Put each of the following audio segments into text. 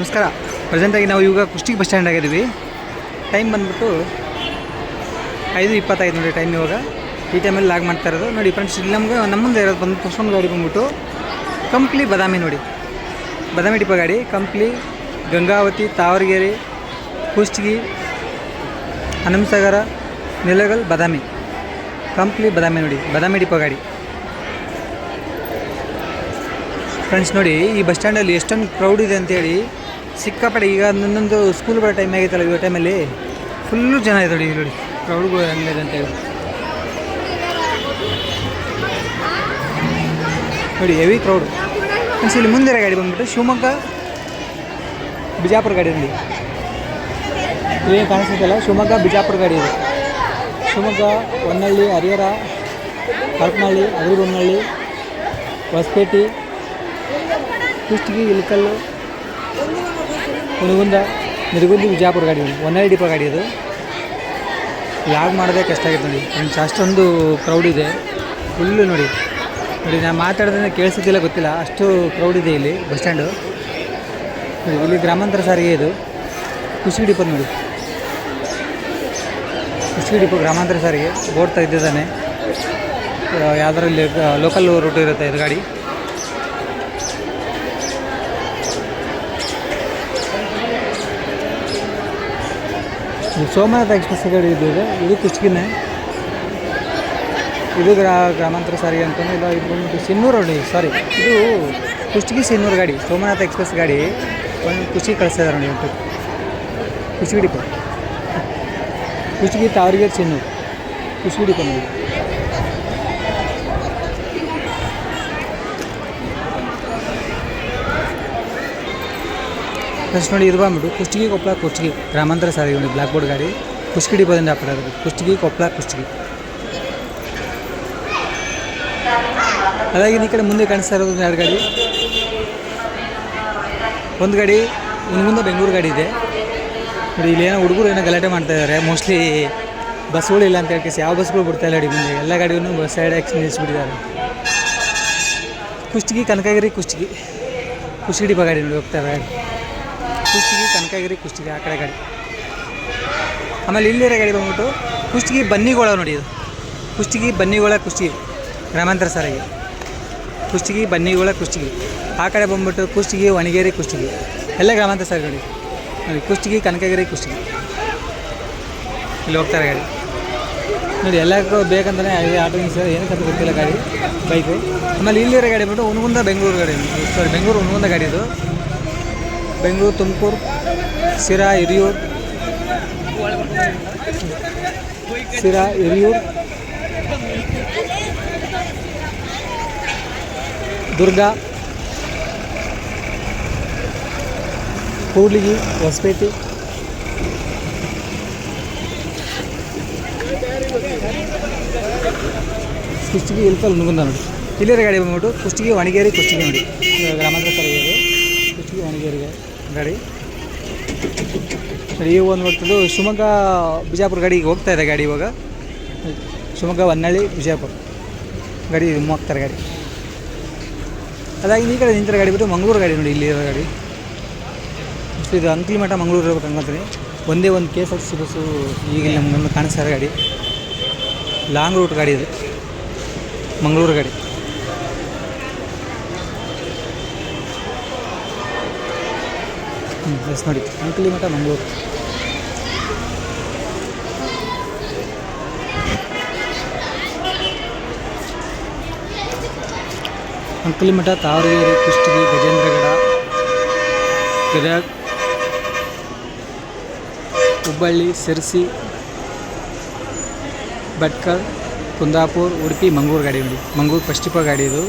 ನಮಸ್ಕಾರ. ಪ್ರೆಸೆಂಟಾಗಿ ನಾವು ಇವಾಗ ಕುಷ್ಟಿ ಬಸ್ ಸ್ಟ್ಯಾಂಡ್ ಆಗಿದ್ದೀವಿ. ಟೈಮ್ ಬಂದ್ಬಿಟ್ಟು ಐದು ಇಪ್ಪತ್ತೈದು ನೋಡಿ ಟೈಮ್ ಇವಾಗ. ಈ ಟೈಮಲ್ಲಿ ಲಾಗ್ ಮಾಡ್ತಾ ಇರೋದು. ನೋಡಿ ಫ್ರೆಂಡ್ಸ್ ಇಲ್ಲಿ ನಮ್ಗೆ ನಮ್ಮ ಮುಂದೆ ಇರೋದು ಬಂದು ಒಂದು ಗಾಡಿ ಬಂದ್ಬಿಟ್ಟು ಕಂಪ್ಲಿ ಬದಾಮಿ ನೋಡಿ. ಬದಾಮಿ ಟಿಪ್ಪ ಗಾಡಿ. ಕಂಪ್ಲಿ ಗಂಗಾವತಿ ತಾವರಗೆರೆ ಕುಷ್ಟಗಿ ಹನುಮಸಾಗರ ನಿಲಗಲ್ ಬದಾಮಿ ಕಂಪ್ಲಿ ಬದಾಮಿ ನೋಡಿ. ಬದಾಮಿ ಟಿಪ್ಪ ಗಾಡಿ. ಫ್ರೆಂಡ್ಸ್ ನೋಡಿ ಈ ಬಸ್ ಸ್ಟ್ಯಾಂಡಲ್ಲಿ ಎಷ್ಟೊಂದು ಕ್ರೌಡ್ ಇದೆ ಅಂತೇಳಿ ಸಿಕ್ಕಾಪಟ್ಟೆ ಈಗ ನನ್ನೊಂದು ಸ್ಕೂಲ್ ಬರೋ ಟೈಮ್ ಆಗೈತಲ್ಲ ಇವಾಗ ಟೈಮಲ್ಲಿ ಫುಲ್ಲು ಜನ ಇದೆ ನೋಡಿ. ನೋಡಿ ಕ್ರೌಡ್ಗಳು ಹೆಂಗಿದೆ ಅಂತೇಳಿ ನೋಡಿ ಹೆವಿ ಕ್ರೌಡ್ ಮೀನ್ಸ್ ಇಲ್ಲಿ ಮುಂದೆ ಗಾಡಿ ಬಂದ್ಬಿಟ್ಟು ಶಿವಮೊಗ್ಗ, ಬಿಜಾಪುರ ಗಾಡಿ ನೋಡಿ ಏನು ಕಾಣಿಸ್ತಿದ್ದಲ್ಲ ಶಿವಮೊಗ್ಗ, ಬಿಜಾಪುರ ಗಾಡಿ ಇದೆ. ಶಿವಮೊಗ್ಗ, ಹೊನ್ನಳ್ಳಿ, ಹರಿಹರ ಹರಪನಹಳ್ಳಿ ಅಗರಿಬೊಮ್ಮನಹಳ್ಳಿ ಹೊಸಪೇಟೆ, ಕುಷ್ಟಗಿ, ಇಳಕಲ್ಲು ಹುನಗುಂದ ನಿರ್ಗುಂದಿ ವಿಜಾಪುರ ಗಾಡಿ ಇದು. ಒನ್ ಡಿಪೋ ಗಾಡಿ ಇದು. ಲಾಗ್ ಮಾಡೋದೇ ಕಷ್ಟ ಆಗಿತ್ತು ನೋಡಿ. ಫ್ರೆಂಡ್ಸ್ ಅಷ್ಟೊಂದು ಕ್ರೌಡ್ ಇದೆ. ಫುಲ್ಲು ನೋಡಿ. ನೋಡಿ ನಾನು ಮಾತಾಡೋದ್ರಿಂದ ಕೇಳಿಸೋದಿಲ್ಲ, ಗೊತ್ತಿಲ್ಲ. ಅಷ್ಟು ಕ್ರೌಡ್ ಇದೆ ಇಲ್ಲಿ ಬಸ್ ಸ್ಟ್ಯಾಂಡು ಇಲ್ಲಿ ಗ್ರಾಮಾಂತರ ಸಾರಿಗೆ ಇದು. ಕುಸಿ ಡಿಪೋ ನೋಡಿ. ಕುಸಿ ಡಿಪೋ ಗ್ರಾಮಾಂತರ ಸಾರಿಗೆ. ಬೋರ್ಡ್ ತೆಗೆದಿದ್ದಾನೆ ಇಲ್ಲಿ ಲೋಕಲ್ ರೂಟ್ ಇರುತ್ತೆ ಇದು ಗಾಡಿ. ಸೋಮನಾಥ ಎಕ್ಸ್ಪ್ರೆಸ್ ಗಾಡಿ ಇದು ಇದು. ಕುಷ್ಟಗಿನೇ ಇದು ಗ್ರಾ, ಗ್ರಾಮಾಂತರ ಸಾರಿಗೆ ಅಂತಂದು ಇಲ್ಲ ಇದು ಬಂದು ಸಿನ್ನೂರು ಸಾರಿ ಇದು ಕುಷ್ಟಗಿ ಸಿನ್ನೂರು ಗಾಡಿ, ಸೋಮನಾಥ ಎಕ್ಸ್ಪ್ರೆಸ್ ಗಾಡಿ. ಒಂದು ಕುಷ್ಟಗಿ ಕಳಿಸ್ತಿದ್ದಾರೆ ನೋಡಿ ಒಂದು ಕುಷ್ಟಗಿ ಡಿಪೋ. ಕುಷ್ಟಗಿ ಸಿನ್ನೂರು. ಕುಚ್ಗಿಡಿಪ ಡಿಪೋ ನೋಡಿ ಫಸ್ಟ್ ನೋಡಿ ಇದು ಬಂದ್ಬಿಟ್ಟು ಕುಷ್ಟಗಿ ಕೊಪ್ಪಳ ಕುಷ್ಟಗಿ. ಗ್ರಾಮಾಂತರ ಸಾರಿಗೆ ನೋಡಿ ಬ್ಲಾಕ್ ಬೋರ್ಡ್ ಗಾಡಿ. ಕುಷ್ಟಗಿ ಡಿಪೋದಿಂದ ಹಾಕಿರೋದು ಕುಷ್ಟಗಿ ಕೊಪ್ಪಳ ಕುಷ್ಟಗಿ. ಅದಾಗಿ ಈ ಕಡೆ ಮುಂದೆ ಕಾಣಿಸ್ತಾ ಇರೋದು ಎರಡು ಗಾಡಿ. ಒಂದು ಗಾಡಿ ಮುಂದೆ ಬೆಂಗಳೂರು ಗಾಡಿ ಇದೆ. ನೋಡಿ, ಇಲ್ಲಿ ಏನೋ ಹುಡುಗರು ಏನೋ ಗಲಾಟೆ ಮಾಡ್ತಾ ಇದ್ದಾರೆ ಮೋಸ್ಟ್ಲಿ ಬಸ್ಗಳು ಇಲ್ಲ ಅಂತ ಹೇಳ್ಕೇಸಿ ಯಾವ ಬಸ್ಗಳು ಬಿಡ್ತಾ ಇಲ್ಲ ಮುಂದೆ. ಎಲ್ಲ ಗಾಡಿಯನ್ನು ಬಸ್ ಸೈಡ್ ಹಾಕಿ ನಿಲ್ಲಿಸ್ಬಿಟ್ಟಿದ್ದಾರೆ ಕುಷ್ಟಗಿ, ಕನಕಗಿರಿ ಕುಷ್ಟಗಿ. ಕುಷ್ಟಗಿ ಡಿಪೋ ಗಾಡಿ ನೋಡಿ ಹೋಗ್ತಾರೆ ಕುಷ್ಟಗಿ, ಕನಕಗಿರಿ, ಕುಷ್ಟಗಿ ಆ ಕಡೆ ಗಾಡಿ. ಆಮೇಲೆ ಇಲ್ಲಿರೋ ಗಾಡಿ ಬಂದ್ಬಿಟ್ಟು ಕುಷ್ಟಗಿ ಬನ್ನಿಗೋಳ ನೋಡಿ ಇದು. ಕುಷ್ಟಗಿ, ಬನ್ನಿಗೋಳ, ಕುಷ್ಟಗಿ. ಗ್ರಾಮಾಂತರ ಸಾರಿಗೆ ಕುಷ್ಟಗಿ, ಬನ್ನಿಗೋಳ, ಕುಷ್ಟಗಿ. ಆ ಕಡೆ ಬಂದ್ಬಿಟ್ಟು ಕುಷ್ಟಗಿ ಒಣಗೇರಿ ಕುಷ್ಟಗಿ. ಎಲ್ಲ ಗ್ರಾಮಾಂತರ ಸಾರಿಗೆ ಗಾಡಿ. ನೋಡಿ, ಕುಷ್ಟಗಿ, ಕನಕಗಿರಿ, ಕುಷ್ಟಗಿ. ಇಲ್ಲಿ ಹೋಗ್ತಾರೆ ಗಾಡಿ. ನೋಡಿ ಎಲ್ಲಕ್ಕೂ ಬೇಕಂತಾನೆ ಆಟೋ ಸರ್ ಏನಕ್ಕಂತ ಗೊತ್ತಿಲ್ಲ ಗಾಡಿ ಬೈಕು ಆಮೇಲೆ ಇಲ್ಲಿರೋ ಗಾಡಿ ಬಂದು ಹುನಗುಂದ ಬೆಂಗಳೂರು ಗಾಡಿ. ಸಾರಿ ಬೆಂಗಳೂರು ಹುನಗುಂದ ಗಾಡಿ ಇದು. ಬೆಂಗಳೂರು ತುಮಕೂರು ಸಿರಾ ಹಿರಿಯೂರು ಸಿರಾ ಹಿರಿಯೂರು ದುರ್ಗ ಕೂಡ್ಲಿಗಿ ಹೊಸಪೇಟೆ ಕುಷ್ಟಗಿ ಇಲ್ಕಲ್ ಹುನಗುಂದ ನೋಡಿ ಇಲ್ಲಿರೋ ಗಾಡಿ ಬಂದ್ಬಿಟ್ಟು ಕುಷ್ಟಗಿ ವಣಿಗೇರಿ ಕುಷ್ಟಗಿ ನೋಡಿ ಇದು ಗ್ರಾಮಾಂತರ ಸಾರಿಗೆ ಇದು ಕುಷ್ಟಗಿ ವಣಿಗೇರಿಗೆ ಗಾಡಿ. ಸರಿ ಈಗ ಒಂದು ಬರ್ತದ್ದು ಶಿವಮೊಗ್ಗ, ಬಿಜಾಪುರ ಗಾಡಿಗೆ ಹೋಗ್ತಾ ಇದೆ ಗಾಡಿ ಇವಾಗ. ಶಿವಮೊಗ್ಗ ಹೊನ್ನಳ್ಳಿ ಬಿಜಾಪುರ. ಗಾಡಿ ಹೋಗ್ತಾರೆ ಗಾಡಿ. ಅದಾಗಿ ಈ ಕಡೆ ನಿಂತಿರೋ ಗಾಡಿ ಬಿಟ್ಟು ಮಂಗಳೂರು ಗಾಡಿ ನೋಡಿ ಇಲ್ಲಿ ಇರೋ ಗಾಡಿ ಇದು ಅಂಕಲಿ ಮಠ, ಮಂಗಳೂರು ಇರಬೇಕು ಅನ್ಕೊಂತೀನಿ ಒಂದೇ ಒಂದು K S R T C ಈಗ ನಮ್ಮ ಕಾಣಿಸ್ತಾರೆ ಕಾಣಿಸ್ತಾ ಗಾಡಿ. ಲಾಂಗ್ ರೂಟ್ ಗಾಡಿ ಇದು. ಮಂಗಳೂರು ಗಾಡಿ. ಹ್ಞೂ ಎಸ್ ನೋಡಿ. ಅಂಕಲಿ ಮಠ, ಮಂಗಳೂರು. ಅಂಕಲಿ ಮಠ ತಾವರೇರಿ ಕುಷ್ಟಗಿ ಗಜೇಂದ್ರಗಡ, ಗದಗ, ಹುಬ್ಬಳ್ಳಿ ಸಿರ್ಸಿ ಭಟ್ಕಲ್ ಕುಂದಾಪುರ್, ಉಡುಪಿ, ಮಂಗಳೂರು ಗಾಡಿ ನೋಡಿ. ಮಂಗಳೂರು ಪಶ್ಚಿಮ ಗಾಡಿ ಇದು.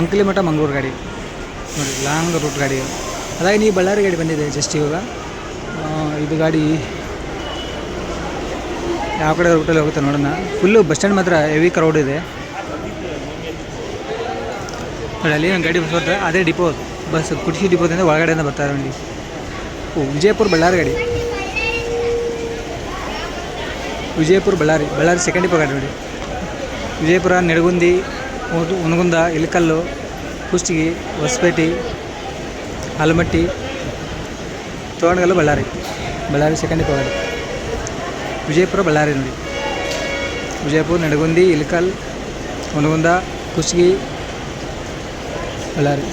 ಅಂಕಲಿ ಮಠ, ಮಂಗಳೂರು ಗಾಡಿ. ನೋಡಿ ಲಾಂಗ್ ರೂಟ್ ಗಾಡಿ ಅದಾಗಿ ನೀವು ಬಳ್ಳಾರಿ ಗಾಡಿ ಬಂದಿದೆ ಜಸ್ಟ್ ಇವಾಗ. ಇದು ಗಾಡಿ ಯಾವ ಕಡೆ ರೂಟಲ್ಲಿ ಹೋಗುತ್ತೆ ನೋಡೋಣ. ಫುಲ್ಲು ಬಸ್ ಸ್ಟ್ಯಾಂಡ್ ಮಾತ್ರ ಹೆವಿ ಕ್ರೌಡ್ ಇದೆ. ಅಲ್ಲಿ ಒಂದು ಗಾಡಿ ಬಸ್ ಬರ್ತದೆ. ಅದೇ ಡಿಪೋ ಬಸ್ ಕುರ್ಚಿ ಡಿಪೋದಿಂದ ಒಳಗಡೆಯಿಂದ ಬರ್ತಾರೆ ನೋಡಿ. ಓ, ವಿಜಯಪುರ ಬಳ್ಳಾರಿ ಗಾಡಿ. ವಿಜಯಪುರ ಬಳ್ಳಾರಿ. ಬಳ್ಳಾರಿ ಸೆಕೆಂಡ್ ಡಿಪೋ ಗಾಡಿ ನೋಡಿ. ವಿಜಯಪುರ, ನೆಡಗುಂದಿ ಹುನಗುಂದ ಇಲಕಲ್ಲು ಕುಷ್ಟಗಿ ಹೊಸಪೇಟೆ ಆಲಮಟ್ಟಿ ತೋರಣಗಲ್ಲು ಬಳ್ಳಾರಿ ಬಳ್ಳಾರಿ ಸೆಕೆಂಡ್ ಡಿಪೋ ಗಾಡಿ ವಿಜಯಪುರ ಬಳ್ಳಾರಿ ನೋಡಿ ವಿಜಯಪುರ ನಡಗುಂದಿ ಇಲ್ಕಲ್ ಹುನಗುಂದ ಕುಷ್ಟಗಿ ಬಳ್ಳಾರಿ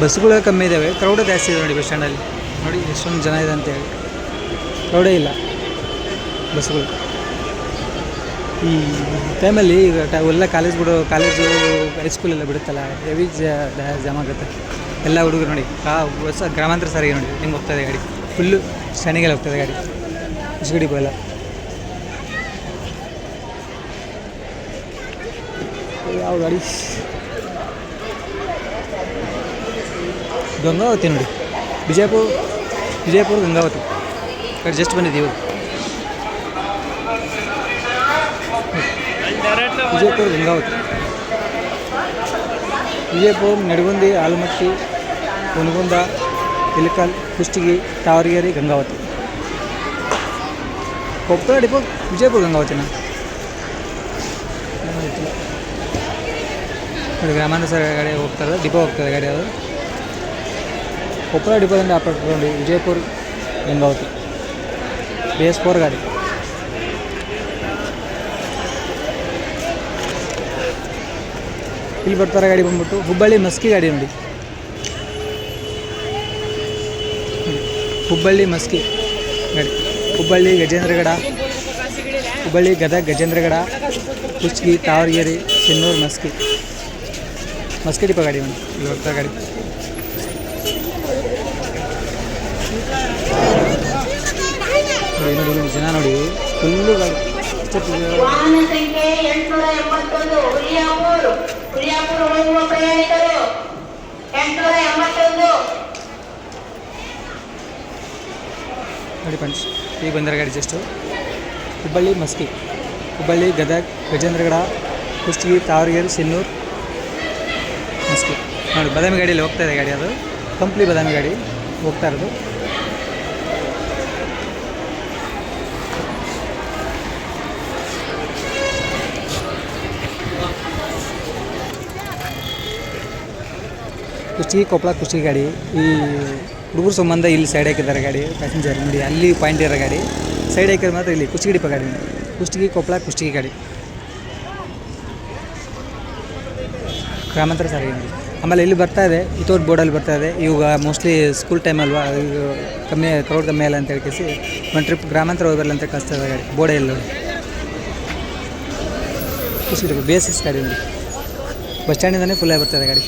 ಬಸ್ಸುಗಳು ಕಮ್ಮಿ ಇದ್ದಾವೆ ಕ್ರೌಡ್ ಜಾಸ್ತಿ ಇದೆ ನೋಡಿ ಬಸ್ ಸ್ಟ್ಯಾಂಡಲ್ಲಿ ನೋಡಿ ಎಷ್ಟೊಂದು ಜನ ಇದೆ ಅಂತೇಳಿ ಕ್ರೌಡೇ ಇಲ್ಲ. ಬಸ್ಸುಗಳು ಈ ಟೈಮಲ್ಲಿ ಈಗ ಟ ಎಲ್ಲ ಕಾಲೇಜ್ ಬಿಡೋ ಕಾಲೇಜು ಹೈಸ್ಕೂಲ್ ಎಲ್ಲ ಬಿಡುತ್ತಲ್ಲ ಹೆವಿ ಜಾಮ್ ಆಗುತ್ತೆ. ಎಲ್ಲ ಹುಡುಗರು ನೋಡಿ, ಆ ಬಸ್ ಗ್ರಾಮಾಂತರ ಸಾರಿಗೆ ನೋಡಿ ಹೆಂಗೆ ಹೋಗ್ತಾಯಿದೆ ಗಾಡಿ. ಫುಲ್ಲು ಶನಿಗೆಲ್ಲ ಹೋಗ್ತದೆ ಗಾಡಿ. ಇಸ್ಗಡಿ ಎಲ್ಲ. ಯಾವ ಗಾಡಿ? ಗಂಗಾವತಿ ನೋಡಿ. ವಿಜಯಪುರ ವಿಜಯಪುರ ಗಂಗಾವತಿ. ಕಡೆ ಜಸ್ಟ್ ಬಂದಿದ್ದೀವಿ. ವಿಜಯಪುರ ಗಂಗಾವತಿ ವಿಜಯಪುರ ನಡಗುಂದಿ ಆಲಮಟ್ಟಿ ಹುನಗುಂದ ಇಲಕಲ್ ಕುಷ್ಟಗಿ ತಾವರಗೇರಿ ಗಂಗಾವತಿ ಕೊಪ್ಪಳ ಡಿಪೋ ವಿಜಯಪುರ ಗಂಗಾವತಿನ ಏನೋ ಗೊತ್ತಿಲ್ಲ. ನೋಡಿ ಗ್ರಾಮಾಂತರ ಸರ್ ಗಾಡಿ ಹೋಗ್ತಾರೆ ಡಿಪೋ ಹೋಗ್ತದೆ ಗಾಡಿ ಅದು ಕೊಪ್ಪಳ ಡಿಪೋದಿಂದ ಆಪರೇಟ್ ನೋಡಿ Vijayapura Gangavathi B S four ಗಾಡಿ ಇಲ್ಲಿ ಬರ್ತಾರೆ ಗಾಡಿ ಬಂದ್ಬಿಟ್ಟು ಹುಬ್ಬಳ್ಳಿ ಮಸ್ಕಿ ಗಾಡಿ ನೋಡಿ. ಹುಬ್ಬಳ್ಳಿ ಮಸ್ಕಿ ಗಾಡಿ. ಹುಬ್ಬಳ್ಳಿ ಗಜೇಂದ್ರಗಡ, ಹುಬ್ಬಳ್ಳಿ ಗದಗ ಗಜೇಂದ್ರಗಡ, ಕುಚ್ಗಿ, ತಾವರಗೇರಿ, ಚೆನ್ನೂರು ಮಸ್ಕಿ. ಮಸ್ಕಿ ಡಿಪ ಗಾಡಿ ಮೇಡಮ್ ಇಲ್ಲಿ ಬರ್ತಾ ಗಾಡಿ. ಜನ ನೋಡಿ ಫುಲ್ಲು ಗಾಡಿ. ಹುಲಿಯಾಪುರ್ ಹೋಗುವ ಪ್ರಯಾಣಿಕರು ಎಂಟುನೂರ ಎಂಬತ್ತೊಂದು. ನೋಡಿ ಫ್ರೆಂಡ್ಸ್ ಈಗ ಬಂದರೆ ಗಾಡಿ ಜಸ್ಟು ಹುಬ್ಬಳ್ಳಿ ಮಸ್ಕಿ, ಹುಬ್ಬಳ್ಳಿ, ಗದಗ ಗಜೇಂದ್ರಗಡ ಕುಷ್ಟಗಿ ತಾವರಗೇರಿ ಸಿನ್ನೂರು, ಮಸ್ಕಿ. ನೋಡಿ, ಬಾದಾಮಿ ಗಾಡಿಯಲ್ಲಿ ಹೋಗ್ತಾ ಇದೆ ಗಾಡಿ ಅದು. ಕಂಪ್ಲಿ ಬಾದಾಮಿ ಗಾಡಿ ಹೋಗ್ತಾ ಇರೋದು. ಕುಷ್ಟಗಿ ಕೊಪ್ಪಳ ಕುಷ್ಟಗಿ ಗಾಡಿ, ಈ ಹುಡುಗರ ಸಂಬಂಧ ಇಲ್ಲಿ ಸೈಡ್ ಹಾಕಿದ್ದಾರೆ ಗಾಡಿ ಪ್ಯಾಸೆಂಜರ್ ನೋಡಿ, ಅಲ್ಲಿ ಪಾಯಿಂಟ್ ಇರೋ ಗಾಡಿ ಸೈಡ್ ಹಾಕಿದ್ರೆ ಮಾತ್ರ ಇಲ್ಲಿ ಕುಷ್ಟಗಿ ಡಿಪ ಗಾಡಿ. ಕುಷ್ಟಗಿ ಕೊಪ್ಪಳ ಕುಷ್ಟಗಿ ಗಾಡಿ. ಗ್ರಾಮಾಂತರ ಸಾರಿಗೆ ನೋಡಿ ಆಮೇಲೆ ಇಲ್ಲಿ ಬರ್ತಾ ಇದೆ ಇತೋರ್ ಬೋರ್ಡಲ್ಲಿ ಬರ್ತಾ ಇದೆ. ಇವಾಗ ಮೋಸ್ಟ್ಲಿ ಸ್ಕೂಲ್ ಟೈಮ್ ಅಲ್ವಾ ಕಮ್ಮಿ ಕ್ರೌಡ್ ಕಮ್ಮಿ ಅಲ್ಲ ಅಂತ ಹೇಳ್ಕೇಸಿ, ಒಂದು ಟ್ರಿಪ್ ಗ್ರಾಮಾಂತರ ಹೋಗಿ ಅಂತ ಕಳಿಸ್ತಾ ಇದೆ ಗಾಡಿ, ಬೋರ್ಡೇ ಇಲ್ಲ ನೋಡಿ. ಬಿ ಎಸ್ ಬೇಸಿಸ್ ಗಾಡಿ ಬಸ್ ಸ್ಟ್ಯಾಂಡಿಂದನೇ ಫುಲ್ಲಾಗಿ ಬರ್ತದೆ ಗಾಡಿ.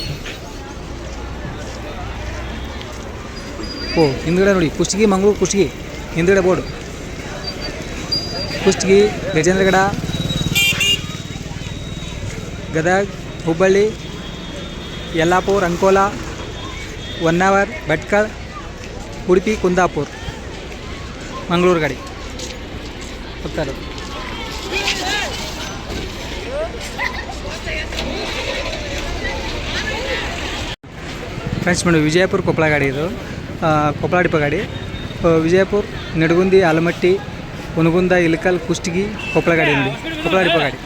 ಓ, ಹಿಂದ್ಗಡೆ ನೋಡಿ, ಕುಷ್ಟಗಿ ಮಂಗಳೂರು ಕುಷ್ಟಗಿ, ಹಿಂದ್ಗಡೆ ಬೋರ್ಡ್. ಕುಷ್ಟಗಿ, ಗಜೇಂದ್ರಗಡ, ಗದಗ, ಹುಬ್ಬಳ್ಳಿ, ಯಲ್ಲಾಪುರ, ಅಂಕೋಲ, ಹೊನ್ನಾವರ್, ಭಟ್ಕಳ, ಉಡುಪಿ, ಕುಂದಾಪುರ್. ಮಂಗಳೂರು ಗಾಡಿ. ಹೋಗ್ತಾ ಇರೋದು. ಫ್ರೆಂಡ್ಸ್ ವಿಜಯಪುರ ಕೊಪ್ಪಳ ಗಾಡಿ ಇದು. ಆ, ಕೊಪ್ಪಳ ಡಿಪೋ ಗಾಡಿ ಆ, ವಿಜಯಪುರ ನಡಗುಂದಿ ಆಲಮಟ್ಟಿ ಹುನಗುಂದ ಇಲಕಲ್ ಕುಷ್ಟಗಿ ಕೊಪ್ಪಳ ಗಾಡಿ ನೋಡಿ ಕೊಪ್ಪಳ ಡಿಪೋ ಗಾಡಿ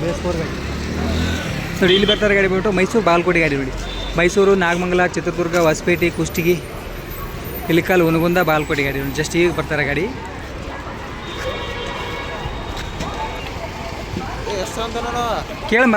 ಬೇಸ್ ಫೋರ್ ಗಾಡಿ ನೋಡಿ ಇಲ್ಲಿ ಬರ್ತಾರೆ ಗಾಡಿ ಬಿಟ್ಟು ಮೈಸೂರು ಬಾಲ್ಕೋಟೆ ಗಾಡಿ ನೋಡಿ ಮೈಸೂರು ನಾಗಮಂಗಲ ಚಿತ್ರದುರ್ಗ ಹೊಸಪೇಟೆ ಕುಷ್ಟಗಿ ಇಲಕಲ್ ಹುನಗುಂದ ಬಾಲ್ಕೋಟೆ ಗಾಡಿ ನೋಡಿ ಜಸ್ಟ್ ಈಗ ಬರ್ತಾರೆ ಗಾಡಿ ಕೇಳಮ್ಮ